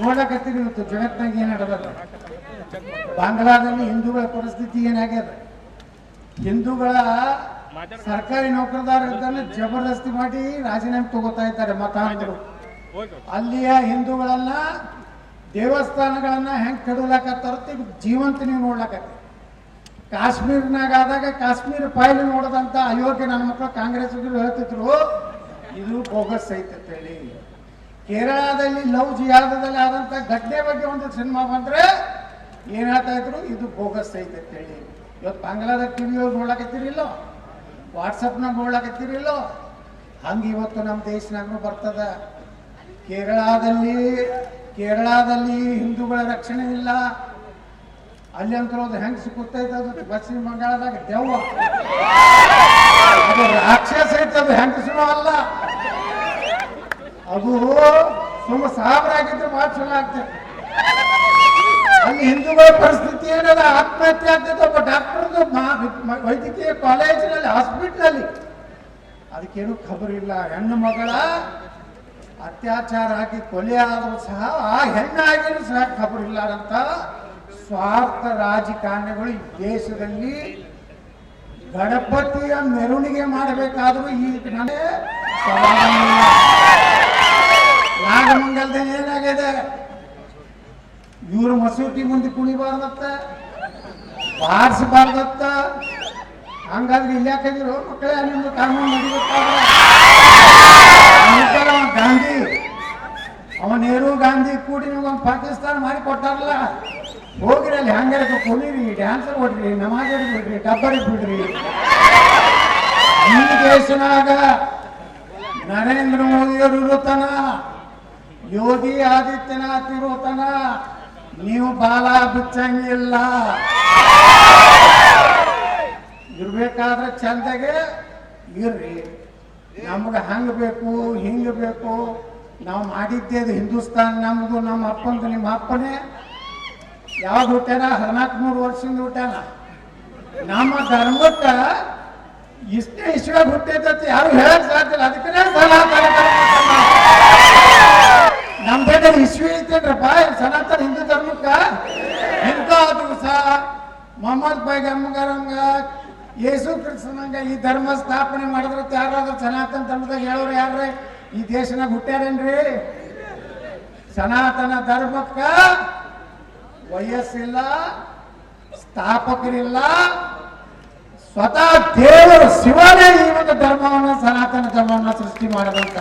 ನೋಡಕತ್ತೀರಿ ಇವತ್ತು ಜಗತ್ನಾಗ ಏನ್ ನಡೆದ ಬಾಂಗ್ಲಾದಲ್ಲಿ ಹಿಂದೂಗಳ ಪರಿಸ್ಥಿತಿ ಏನಾಗ್ಯದ? ಹಿಂದೂಗಳ ಸರ್ಕಾರಿ ನೌಕರದಾರ ಇದ್ದನ್ನು ಜಬರ್ದಸ್ತಿ ಮಾಡಿ ರಾಜೀನಾಮೆ ತಗೋತಾ ಇದ್ದಾರೆ ಮತಾಂತರು ಅಲ್ಲಿಯ ಹಿಂದೂಗಳನ್ನ ದೇವಸ್ಥಾನಗಳನ್ನ ಹೆಂಗ್ ಕೆಡಲಾಕತ್ತಾರ ಜೀವಂತ ನೀವು ನೋಡ್ಲಕತ್ತಿ. ಕಾಶ್ಮೀರ್ನಾಗ ಆದಾಗ ಕಾಶ್ಮೀರ ಫೈಲ್ ನೋಡದಂತ ಅಯೋಗ್ಯ ನನ್ನ ಮಕ್ಕಳು ಕಾಂಗ್ರೆಸ್ ಹೇಳ್ತಿದ್ರು, ಇದು ಬೋಗಸ್ ಐತೆ ಹೇಳಿ. ಕೇರಳದಲ್ಲಿ ಲವ್ ಜಿಯಾದದಲ್ಲಿ ಆದಂತ ಘಟನೆ ಬಗ್ಗೆ ಒಂದು ಸಿನಿಮಾ ಬಂದ್ರೆ ಏನ್ ಹೇಳ್ತಾ ಇದ್ರು? ಇದು ಬೋಗಸ್ ಐತೆ ಅಂತ ಹೇಳಿ. ಇವತ್ತು ಬಾಂಗ್ಲಾದಾಗ ಟಿವಿ ನೋಡ್ಲಕತ್ತೀರಿಲ್ಲೋ? ವಾಟ್ಸಪ್ನಾಗ ನೋಡ್ಲಕತ್ತೀರಿಲ್ಲೋ? ಹಂಗ ಇವತ್ತು ನಮ್ಮ ದೇಶನಾಗೂ ಬರ್ತದ. ಕೇರಳದಲ್ಲಿ ಕೇರಳದಲ್ಲಿ ಹಿಂದೂಗಳ ರಕ್ಷಣೆ ಇಲ್ಲ. ಅಲ್ಲಿ ಅಂತ ಅದು ಹೆಂಗ್ ಸಿಕ್ಕುತ್ತೈತೆ ಅದು ಪಶ್ಚಿಮ ಬಂಗಾಳದಾಗ ದೆವ್ವ. ಅದು ರಾಕ್ಷಸ ಐತೆ ಅದು ಅಲ್ಲ. ಅದು ಸುಮ್ಮ ಆಗಿದ್ರೆ ಭಾಳ ಚಲೋ ಆಗ್ತದೆ ಅಲ್ಲಿ ಹಿಂದೂಗಳ ಪರಿಸ್ಥಿತಿ ಏನದ? ಆತ್ಮಹತ್ಯೆ ಆಗ್ತದೆ ಒಬ್ಬ ಡಾಕ್ಟರ್ದು ವೈದ್ಯಕೀಯ ಕಾಲೇಜಿನಲ್ಲಿ ಹಾಸ್ಪಿಟ್ಲಲ್ಲಿ ಅದಕ್ಕೇನು ಖಬರ್ ಇಲ್ಲ. ಹೆಣ್ಣು ಮಗಳ ಅತ್ಯಾಚಾರ ಆಗಿ ಕೊಲೆ ಆದರೂ ಸಹ ಆ ಹೆಣ್ಣಾಗಿನೂ ಸಹ ಖಬರ್ ಇಲ್ಲ ಅಂತ ಸ್ವಾರ್ಥ ರಾಜಕಾರಣಿಗಳು ಈ ದೇಶದಲ್ಲಿ ಗಣಪತಿಯ ಮೆರವಣಿಗೆ ಮಾಡಬೇಕಾದ್ರೂ ಈ ನನಗೆ ಕುಣಿಬಾರ್ದತ್ತ? ಬಾರಿಸಬಾರ್ದತ್ತ? ಹಂಗಾದ್ರೆ ಇಲ್ಲಿ ಯಾಕಂದ್ರು ಮಕ್ಕಳೇ, ನಿಮ್ದು ಕಾನೂನು ನಡೀಬೇಕಾದ್ರೆ. ಗಾಂಧಿ ಅವ ನೆಹರು ಗಾಂಧಿ ಕೂಡಿ ನಿಮ್ಗೊಂದು ಪಾಕಿಸ್ತಾನ ಮಾಡಿ ಕೊಟ್ಟಾರಲ್ಲ. ಹೋಗಿರಿ ಅಲ್ಲಿ ಹಂಗಾರೆ ಕುಣಿರಿ ಡ್ಯಾನ್ಸರ್ ಹೊಡ್ರಿ ನಮಾಜ್ ಬಿಡ್ರಿ ಡಬ್ಬರ್ ಬಿಡ್ರಿ. ಈ ದೇಶನಾಗ ನರೇಂದ್ರ ಮೋದಿಯವರು ಯೋಗಿ ಆದಿತ್ಯನಾಥ್ ಇರುತ್ತಾನ ನೀವು ಬಾಲ ಬಿಚ್ಚಂಗಿಲ್ಲ ಇರ್ಬೇಕಾದ್ರೆ ಚಂದಗೆ ಇರ್ರಿ. ನಮ್ಗೆ ಹಂಗ ಬೇಕು, ಹಿಂಗ ಬೇಕು. ನಾವು ಮಾಡಿದ್ದೇ ಅದು ಹಿಂದೂಸ್ತಾನ್, ನಮ್ದು ನಮ್ಮ ಅಪ್ಪಂದು ನಿಮ್ಮ ಅಪ್ಪನೇ. ಯಾವ್ದು ಹುಟ್ಟ್ಯಾನ ಹದಿನಾಲ್ಕು ಮೂರು ವರ್ಷದಿಂದ ಹುಟ್ಟ್ಯಾನ ನಮ್ಮ ಧರ್ಮಕ್ಕ ಇಷ್ಟೇ ಇಷ್ಟ ಹುಟ್ಟೈತ ಯಾರು ಹೇಳಕ್ ಸಾಧ್ಯ ಅದಕ್ಕೆ ಸನಾತನ ಧರ್ಮ ನಮ್ದೇನ ಇಶ್ವಿ ಐತೇನ್ರಪ್ಪ ಈ ಸನಾತನ ಹಿಂದೂ ಧರ್ಮಕ್ಕ ಇಂಥ ದಿವಸ ಮೊಹಮ್ಮದ್ ಪೈಗಂಬರಂಗ ಯೇಸು ಕ್ರಿಸ್ತನಂಗ ಈ ಧರ್ಮ ಸ್ಥಾಪನೆ ಮಾಡಿದ್ರೆ ಯಾರಾದ್ರೂ ಸನಾತನ ಧರ್ಮದಾಗ ಹೇಳೋರು ಯಾರ್ರಿ? ಈ ದೇಶನಾಗ ಹುಟ್ಟ್ಯಾರೇನ್ರಿ? ಸನಾತನ ಧರ್ಮಕ್ಕ ವಯಸ್ಸಿಲ್ಲ, ಸ್ಥಾಪಕರಿಲ್ಲ, ಸ್ವತಃ ದೇವರು ಶಿವನೇ ಈ ಒಂದು ಧರ್ಮವನ್ನು, ಸನಾತನ ಧರ್ಮವನ್ನು ಸೃಷ್ಟಿ ಮಾಡದಂತ